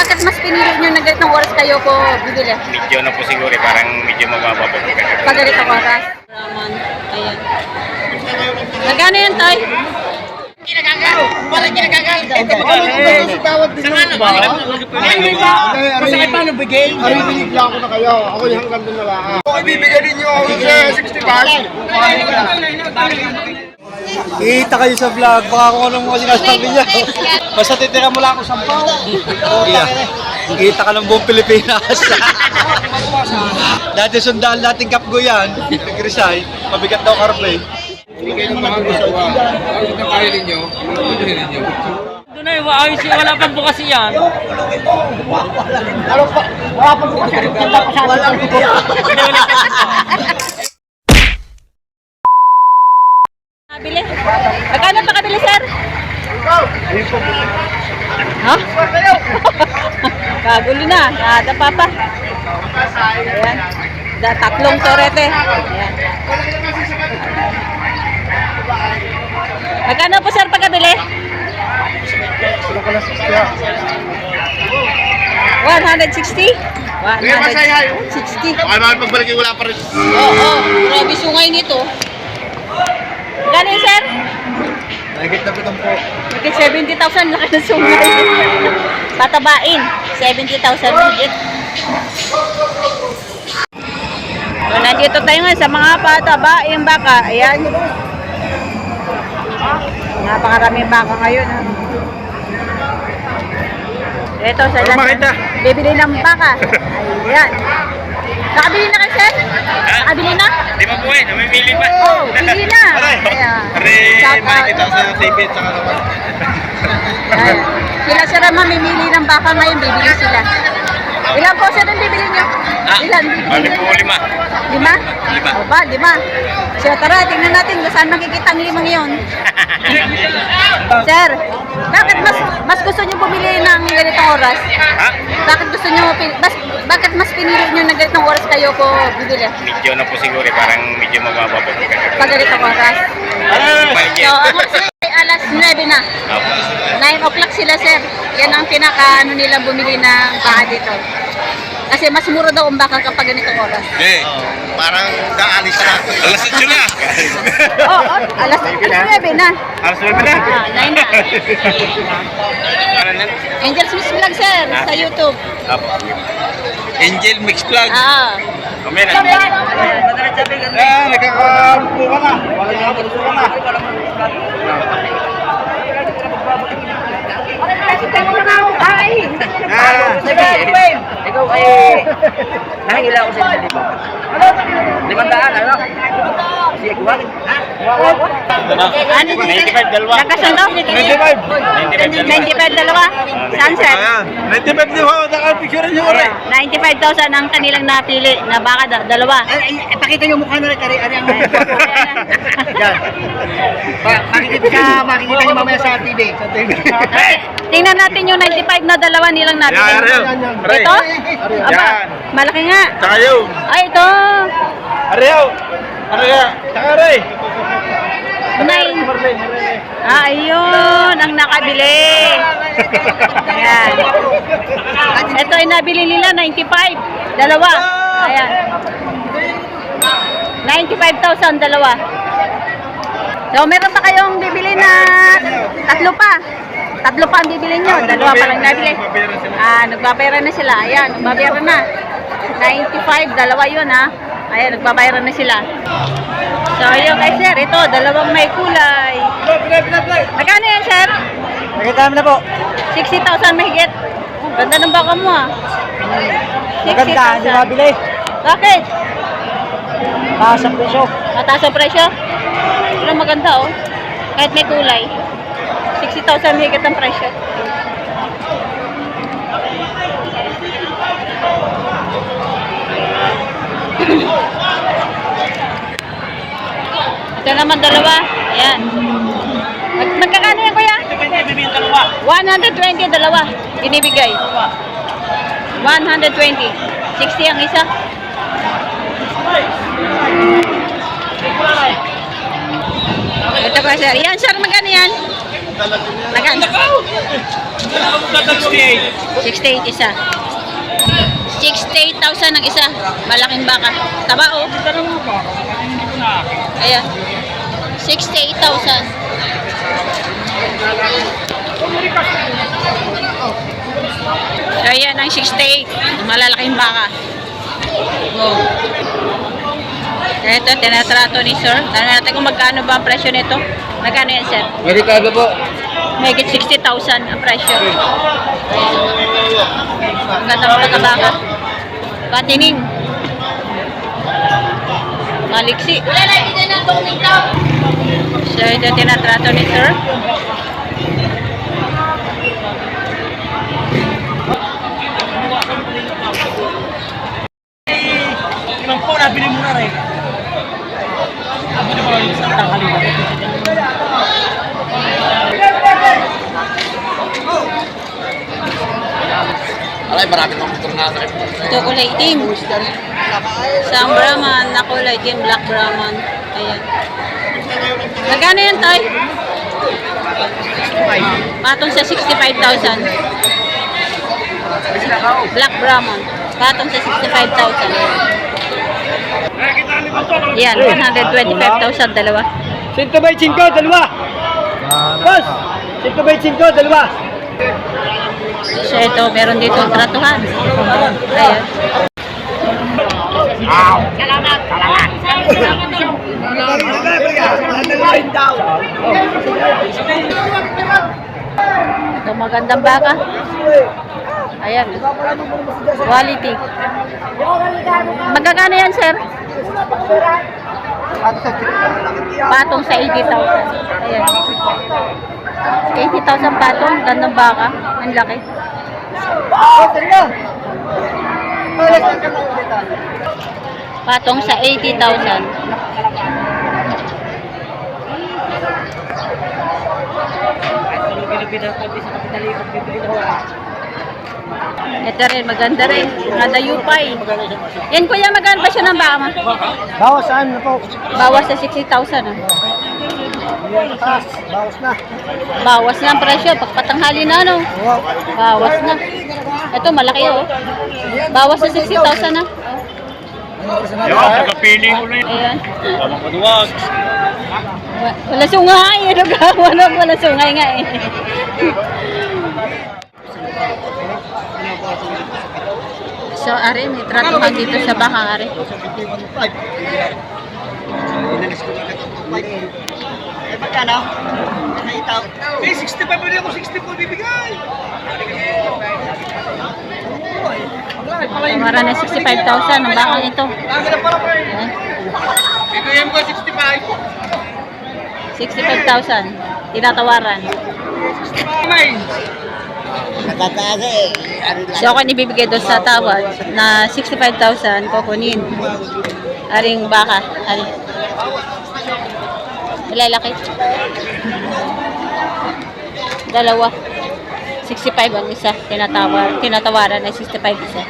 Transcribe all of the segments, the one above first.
bakit mas pinili nyo na ganitong oras kayo ko bibili? Medyo na po siguro eh, parang medyo mababa po. Pag ganitong oras. Raman. Ayan. Magkano yan, Tay? Masakit paano bigay? Aribilig lang ako na kayo. Ako yung hanggang doon na lang. Ako ibibigay ninyo ako sa 65. Kita kayo sa vlog, baka kung anong mga sinasabi niya. Basta titira mo lang ako sa pao. Yeah. Kita ka ng buong Pilipinas. Dati sundaan nating kapgo yan, nag-resign, mabigat daw karpe. Doon na, maayos yung wala pang bukas yan. Nabili? Magkano pa kabili, sir? Ha? Kagulo na. Nada pa. Ayan. Da, tatlong torete. Ayan. Magkano po, sir, pagkabili? 160? 160. Ay, bakit pagbalik wala pa rin? Oo, oh, grabe sungay nito. Magkano sir? Nagit na pitong po. Magkit 70,000 laki ng sungay. Patabain, 70,000 higit. So, nandito tayo ngayon sa mga patabain baka. Ayan. Napakaraming baka ngayon. Ha? Ito sa makita. Bibili ng baka. Ayan. Nakabili na kayo, sir? Nakabili na? Di ba po eh, namimili pa. Oh, bili na. Shout out. makikita sa TV at saka naman. Sila sila mamimili ng baka ngayon, bibili sila. Ilan po sir ang bibili nyo? Ilan bibili nyo? po lima. Lima? Lima. O ba, lima. So tara, tingnan natin kung saan makikita ang limang yon. sir, bakit mas mas gusto nyo bumili ng ganitong oras? Ha? Bakit gusto pin- mas, bakit mas pinili nyo ng ganitong oras kayo ko bibili? Medyo na po siguro eh, parang medyo mababa po. Pag ganitong oras. Budget. So, ang oras ay alas 9 na. Opo. 9 o'clock sila, sir. Yan ang pinaka ano nilang bumili ng baka dito. Kasi mas mura daw ang baka kapag ganitong oras. Hindi. Parang daalis na. Alas 8 na. Oo, oh, oh, alas, alas 9 na. Alas 9 na. Ah, 9 na. Na? Angels Miss Vlog, sir, sa YouTube. Opo. Angel Mix Vlog. Ah. Kami na. Eh, nagkakabuko ka na. Wala na ako ka na. Ikaw ay... Nahingila ako sa inyo, di ba? Limandaan, ano? Sige, kuwagin. Ano 95 dalawa. Nakasano? 95 95 dalawa. Sunset. Ayan, 95 din ho, nakapicture niyo ko rin. 95,000 ang kanilang napili na baka da- dalawa. Pakita yung mukha na rin, kari, ari ang... Yan. Makikita makikita niyo mamaya sa TV. Sa TV. Tingnan natin yung 95 na dalawa nilang napili. Yan. Ito? Yan. malaki nga. Yun. Ay, ito. Ariel. Yan? Saka rin. Nine. Ah, ayun, ang nakabili. Ayan. Ito ay nabili nila, 95. Dalawa. Ayan. 95,000, dalawa. So, meron pa kayong bibili na tatlo pa. Tatlo pa ang bibili nyo. Dalawa pa lang nabili. Ah, nagbabayaran na sila. Ayan, nagbabayaran na. 95, dalawa yun ha. Ayan, nagbabayaran na sila. So, ayun kay sir, ito, dalawang may kulay. Magkano yan, sir? Namin na po. 60,000 mahigit. Ganda ng baka mo, ah. Maganda, hindi 60,000. mabili. Bakit? Taas ang presyo. Mataas ang presyo? Pero maganda, oh. Kahit may kulay. 60,000 mahigit ang presyo. Ito naman dalawa. Ayan. Mag magkakano yan, kuya? 120 dalawa. Binibigay. 120. 60 ang isa. Ito pa sir. Yan sir, magkano yan? Magkano? 68 isa. 68,000 ang isa. Malaking baka. Taba oh. Ayan. 68,000. So, ayan ang 68. Ang malalaking baka. Oh. Ito, tinatrato ni sir. Tanong natin kung magkano ba ang presyo nito. Magkano yan, sir? Merikado po. Megit 60,000 ang presyo. Ang ganda mo pagkabaka. Patining. Maliksi. So, ito tinatrato ni sir. Ilang po, nabili mo na rin. Nabili mo rin sa tanghali na. Alay, marami ng motor na sa Ito kulay itim. Isang Brahman na kulay itim, black Brahman. Magkano yan, Tay? Patong sa 65,000. Black Brahman. Patong sa 65,000. Yan, 125,000 dalawa. 125, dalawa. Boss, 125, dalawa. So ito, meron dito tratuhan. Ayan. Ito magandang baka. Ayan. Quality. Magkakano yan, sir? Patong sa 80,000. Ayan. 80,000 patong. Gandang baka. Ang laki. Patong sa 80,000. Ito rin, maganda rin. Mga dayupay. Yan kuya, magkano ba siya ng baka mo? Bawas saan na po? Bawas sa 60,000 ah. Taas, bawas na. Bawas na ang presyo. Pagpatanghali na ano. Bawas na. Ito, malaki oh. Bawas sa 60,000 na. Yan, pagkapili ko na yun. Ayan. Tamang maduwag. Wa- Wala sungay. Ano ka? Wala, wala sungay nga eh. So, Ari, may tratuhan dito sa baka, Ari. Eh, 65 pa rin ako, 60 po bibigay. Mara na 65,000 ang baka ito. Ayan. Bigyan mo 65. 65,000. Tinatawaran. So ako ibibigay doon sa tawad na 65,000 kukunin. Aring baka. Ari. Malalaki. Dalawa. 65 ang isa. Tinatawar, tinatawaran na 65 isa.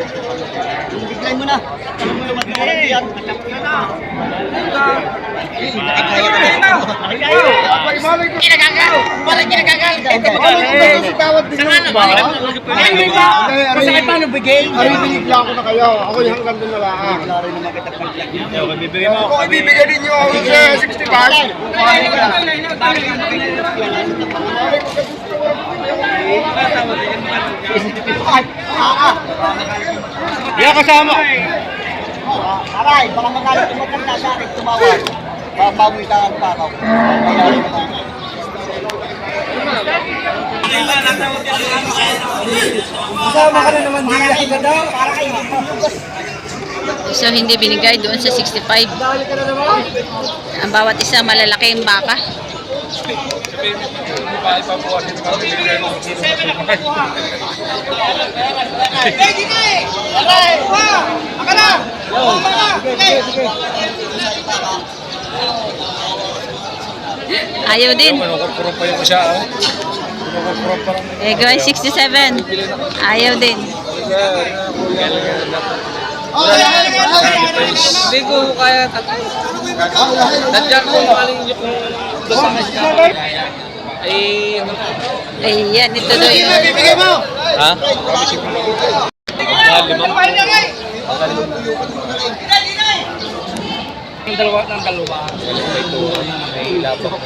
Bigay mo na. Kasi paano bigay? Aribilig lang ako na kayo. Ako yung hanggang doon na lang. Yan, bibigay mo. Kung ibibigay din nyo ako sa 65, Yan, kasama. Aray, baka magalit yung matanda sa akin, tumawag. Babawi ka ang pakaw. Kasama ka na naman din ka daw. Para kayo. So hindi binigay doon sa 65. Ang bawat isa malalaki ang baka. Ayaw din. Eh, guys, 67. Ayaw din. Hindi ko kaya tatay. Ko maling yung Ayan, ito daw yung... Bibigay mo! Ha? Yung dalawa ng dalawa. Ito, may laptop.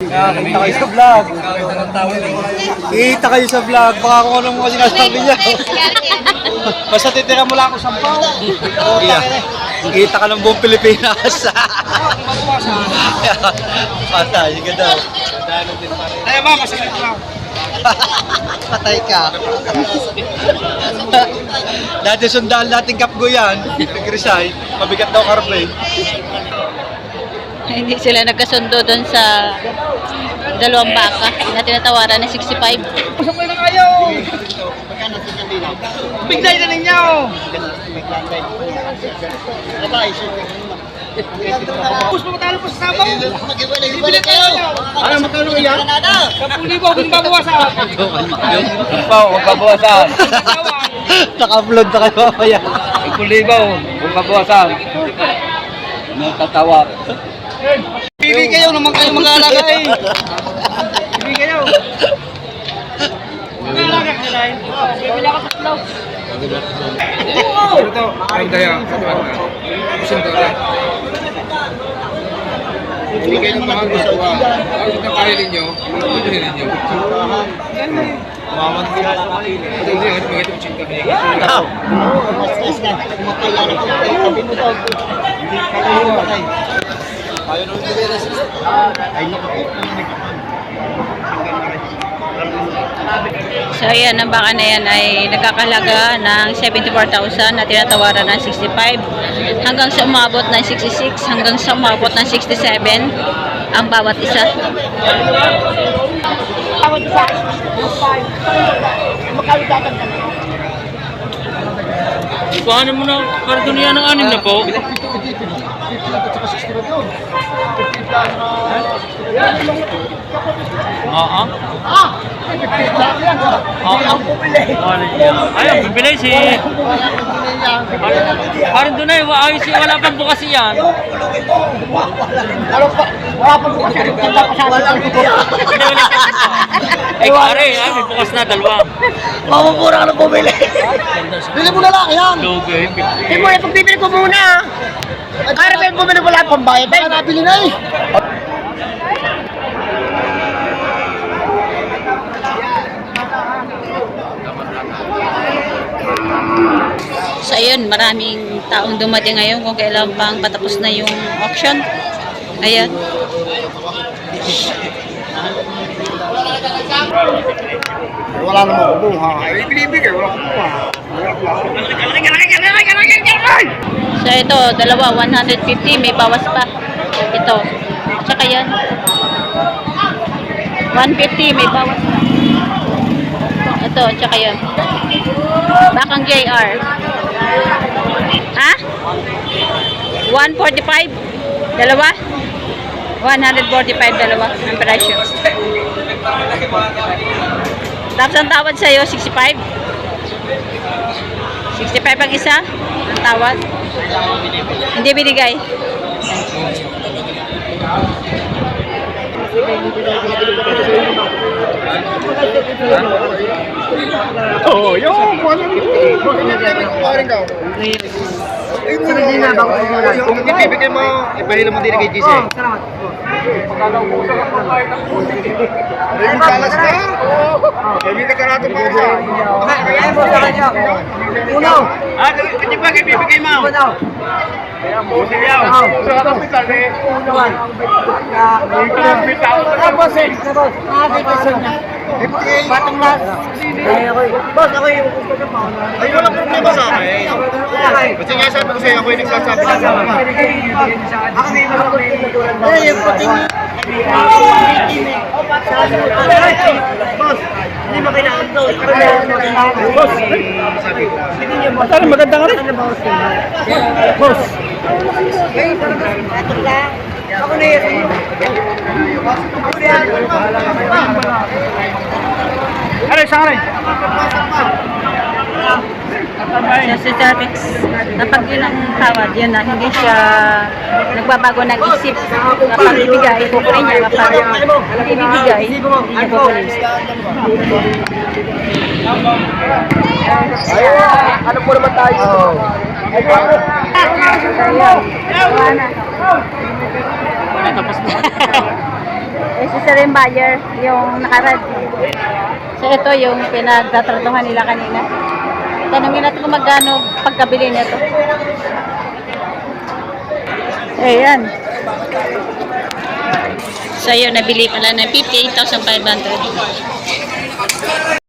Kita kayo sa vlog. Kita kayo sa vlog. Baka kung anong mga sinasabi niya. Basta titira mo lang ako sa pao. Yeah. Kita ka ng buong Pilipinas. Patay, sige daw. Ay, mama, masakit lang. Patay ka. Dati sundaan natin kapgo yan. Nag-resign. Mabigat daw karbe. Hindi sila nagkasundo doon sa dalawang baka na tinatawaran na 65. Pusok ko na kayo! Bigay na ninyo! Pus mo matalo po sa sabaw! Bibili kayo! Ano, magkano yan? 10,000 kung babawasan! Pa, huwag babawasan! Naka-upload na kayo mamaya. 10,000 kung babawasan! Nagtatawag. Bibili kayo naman kayo mag-aalaga eh! Bibili kayo! Mag-aalaga ka na eh! Bibili ako sa club! Ito, ang daya. Isang daya. Bigay ng mga gusto ko. Ang ito kaya ninyo, bigay ninyo. Maman ko na lang kayo. Ito hindi, ito magiging chinta niya. So ayan, ang baka na yan ay nagkakalaga ng 74,000 na tinatawaran ng 65 hanggang sa umabot ng 66 hanggang sa umabot ng 67 ang bawat isa. Paano mo na kartunian ng anim na po? Oo. Oo. Ayaw, bibili si... Parang doon ay, ayos eh, wala pang bukas yan. Ay, pare, ay, may bukas na, dalawa. Mamumura ka na bumili. Bili mo na lang yan. Logo, eh, Hindi mo, itong bibili ko muna. Kaya rin bumili wala pang bayad. Baka nabili na eh. Ayun, maraming taong dumating ngayon kung kailan pang patapos na yung auction. Ayan. Wala namang kumuha. Ay, binibigay. Wala kumuha. So ito, dalawa, 150, may bawas pa. Ito. Tsaka yan. 150, may bawas pa. Ito, tsaka yan. Bakang JR. Ha? 145? Dalawa? 145 dalawa ang presyo. Tapos ang tawad sa'yo, 65? 65 ang isa? Ang tawad? Hindi binigay. Oo, yung wala rin daw. Sabi na ba Kung ibibigay mo, ipahila mo din kay GC. Ayun, kalas na. Kami na karato pa siya. Uno. Ah, kasi ba kayo bibigay mo? Uno. Sa kapital eh. Uno. Tapos eh. Nakakita niya. Patong na. Boss, ako yung Ay, walang problema sa akin. Kasi nga sabi ko ako yung nagsasabi na sa mga. Ako na yung Ay, yung puting. Boss, hindi mo kailangan to. Boss, ko. Ano, maganda nga rin. Boss. Ako na yun. Na ka rin? So, si Terex, kapag yun ang tawad, yun na, hindi siya nagbabago ng isip. Kapag ibigay, kukunin niya. Kapag hindi bibigay, hindi niya kukunin. Ano po naman tayo? Eh, si Sir yung buyer, yung nakarad. So, ito yung pinagtatratuhan nila kanina. Tanungin natin kung magkano pagkabili nito. Ayan. So, yun, nabili pala ng 58,500.